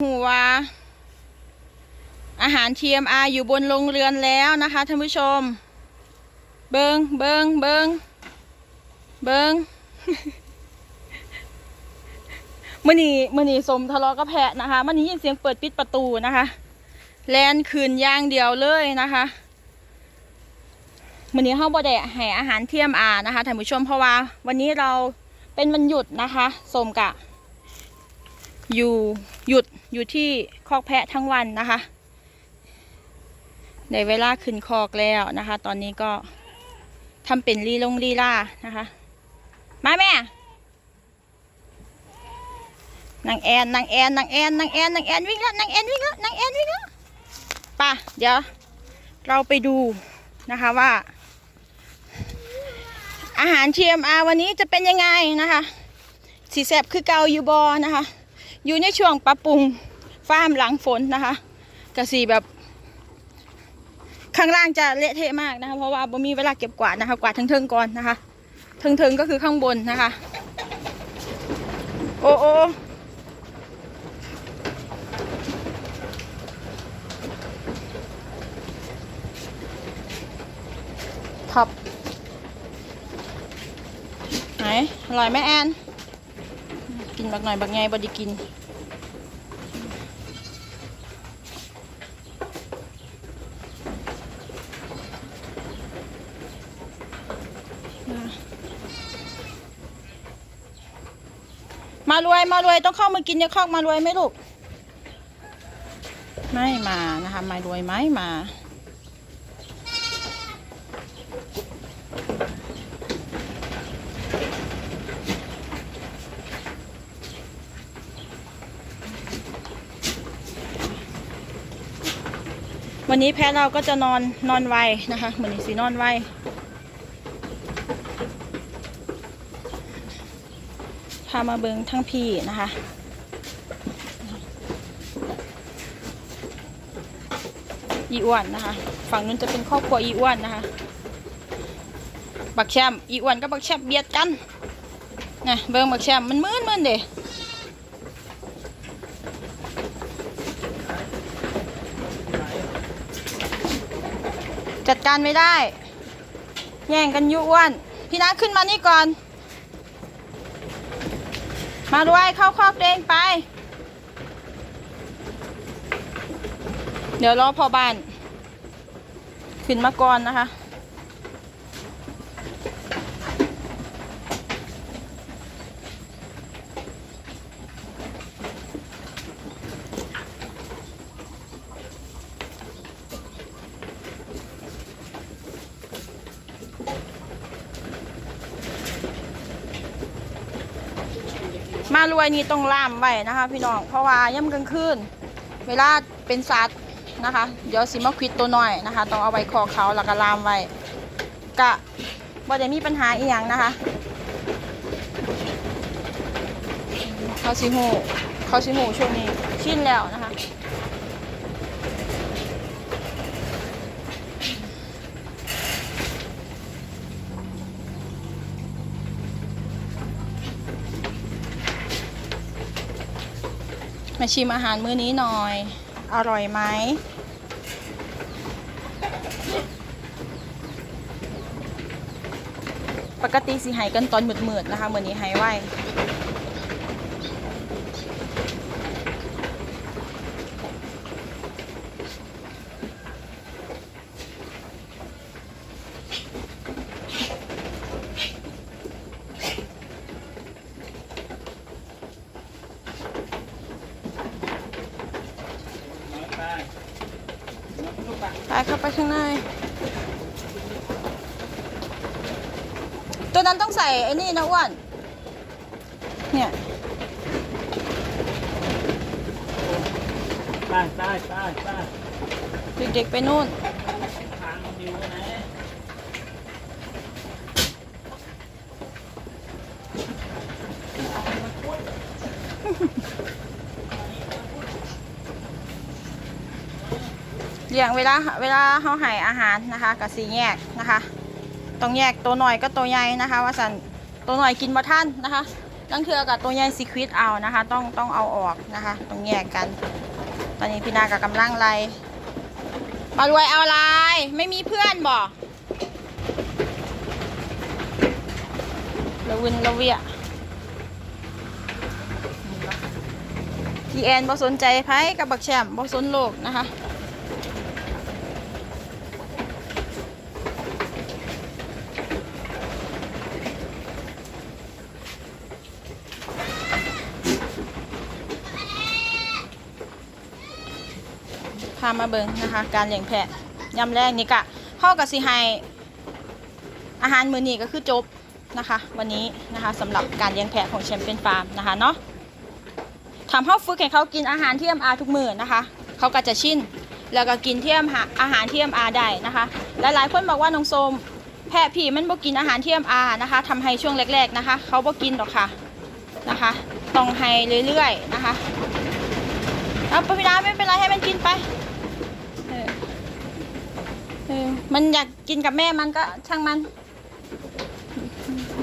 หูว่าอาหาร TMR อยู่บนโรงเรือนแล้วนะคะท่านผู้ชม เบิงเบิงเบิงเบิงมื่อนี้มื่อนี้สมทะเลาะกับแพะนะคะมันนี้ยินเสียงเปิดปิดประตูนะคะ แลนคืนย่างเดียวเลยนะคะมื่อนี้เฮาบ่ได้ให้อาหาร TMR นะคะท่านผู้ชมเพราะว่า วันนี้เราเป็นวันหยุดนะคะสมกะ อยู่หยุดอยู่ที่คอกแพะทั้งวันนะคะในเวลาขึ้นคอกแล้วนะคะ ตอนนี้ก็ทำเป็นลีลงลีล่านะคะ มาแม่นางแอนนางแอนนางแอนนางแอนนางแอนวิ่งแล้วนางแอนวิ่งแล้วนางแอนวิ่งแล้วป่ะเดี๋ยวเราไปดูนะคะว่า อาหาร TMR วันนี้จะเป็นยังไงนะคะ สีแสบคือเกาอยู่บอนะคะ อยู่ในช่วงปรับปรุงฟาร์มหลังฝนนะคะกระสีแบบ ข้างล่างจะเละเทะมากนะคะ เพราะว่าบ่มีเวลาเก็บกวาดนะคะ กวาดเทิงๆก่อนนะคะเทิงๆก็คือข้างบนนะคะ โอ้โอ้ท็อปไหนอร่อยไหมแอน กินบักหน่อยบักไงบไดีกิน มารวยมารวยต้องเข้ามากินในคอกมารวยไหมลูก ไม่มานะคะมารวยไหมมาวันนี้แพ้เราก็จะนอนนอนไวนะคะเหมือนสีนอนไวามาเบิงทั้งพี่นะคะ อีอ้วนนะคะ ฝั่งนู้นจะเป็นครอบครัวอีอ้วนนะคะ บักแชมอีอ้วนกับบักแชมเบียดกันนะเบิงบักแชมมันมืนมืนเด้จัดการไม่ได้ แย่งกันยุอ้วน พี่นัทขึ้นมานี่ก่อน มาด้วยเข้าคอกเองไป เดี๋ยวรอพอบ้าน ขึ้นมาก่อนนะคะ มารวยนี่ต้องล่ามไว้นะคะ พี่น้องเพราะว่าย่ำกลางคืนเวลาเป็นสัตว์นะคะ เดี๋ยวสิมาควิดตัวน้อยนะคะต้องเอาไว้คอเขาแล้วก็ล่ามไว้กะบ่ได้มีปัญหาอีหยังนะคะเขาสิหูเขาสิหูช่วงนี้ชินแล้วนะคะ ชิมอาหารมื้อนี้หน่อย อร่อยไหมปกติสิหายกันตอนมืดๆนะคะมื้อนี้หายไว ไปเข้าไปข้างใน ตัวนั้นต้องใส่ไอ้นี่นะอ้วนเนี่ยได้ได้ได้ได้เด็กๆไปนู่นทางมันอยู่ไหน เลี้ยงเวลาเวลาเขาให้อาหารนะคะกับสีแยกนะคะต้องแยกตัวหน่อยก็ตัวใหญ่นะคะ ว่าสันตัวหน่อยกินมาท่านนะคะลังเทือกับตัวใหญ่ซีควิดเอานะคะ ต้องต้องเอาออกนะคะต้องแยกกัน ตอนนี้พี่นากับกำลังไล่มารวยเอาอะไรไม่มีเพื่อนบ่ละวินละเวียพี่แอนบ่สนใจไผกับบักแชมบ่สนโลกนะคะ พามาเบิงนะคะ การเลี้ยงแพะยำแรกนี่กะพ่อกับสิให้อาหารมื้อนี้ก็คือจบนะคะ วันนี้นะคะสำหรับการเลี้ยงแพะของแชมเปี้ยนฟาร์มนะคะเนาะทำให้ฝึกให้เขากินอาหารที่ MR ทุกมื้อนะคะเขาก็จะชินแล้วก็กินที่ MR อาหารที่ MR ได้นะคะหลายๆคนบอกว่าน้องโซมแพะพี่มันบ่กินอาหารที่ MR นะคะทำให้ช่วงแรก ๆนะคะเขาบ่กินหรอกค่ะนะคะต้องให้เรื่อยๆนะคะเอาไปพี่ดาไม่เป็นไรให้มันกินไป เออมันอยากกินกับแม่มันก็ช่างมัน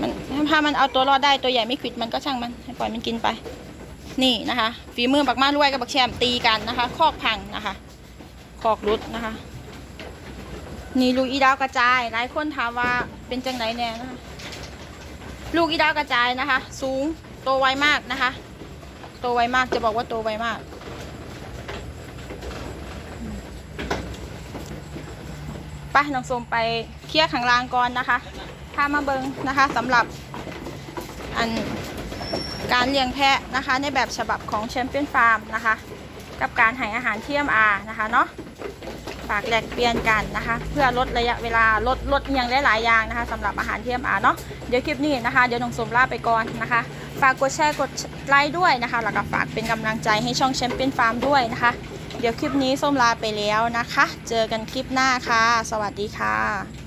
มันถ้ามันเอาตัวรอดได้ตัวใหญ่ไม่ขวิดมันก็ช่างมันให้ปล่อยมันกินไป นี่นะคะฝีมือบักมารวยกับบักแชมตีกันนะคะ คอกพังนะคะ คอกรุดนะคะ นี่ลูกอีดาวกระจายหลายคนถามว่าเป็นจังไหนแน่นะคะลูกอีดาวกระจายนะคะ สูงโตวไวมากนะคะ โตวไวมากจะบอกว่าโตไวมาก ไปน้องส้มไปเคลียร์ข้างล่างก่อนนะคะพามาเบิงนะคะสำหรับอันการเลี้ยงแพะนะคะ ในแบบฉบับของแชมเปี้ยนฟาร์มนะคะ กับการให้อาหารเทียมอานะคะเนาะฝากแลกเปลี่ยนกันนะคะ เพื่อลดระยะเวลาลดลดเอียงได้หลายอย่างนะคะสำหรับอาหารเทียมอาเนาะเดี๋ยวคลิปนี้นะคะเดี๋ยวน้องสมลาไปก่อนนะคะ ฝากกดแชร์กดไลค์ด้วยนะคะแล้วก็ฝากเป็นกำลังใจให้ช่องแชมเปี้ยนฟาร์มด้วยนะคะ เดี๋ยวคลิปนี้ส้มลาไปแล้วนะคะ เจอกันคลิปหน้าค่ะ สวัสดีค่ะ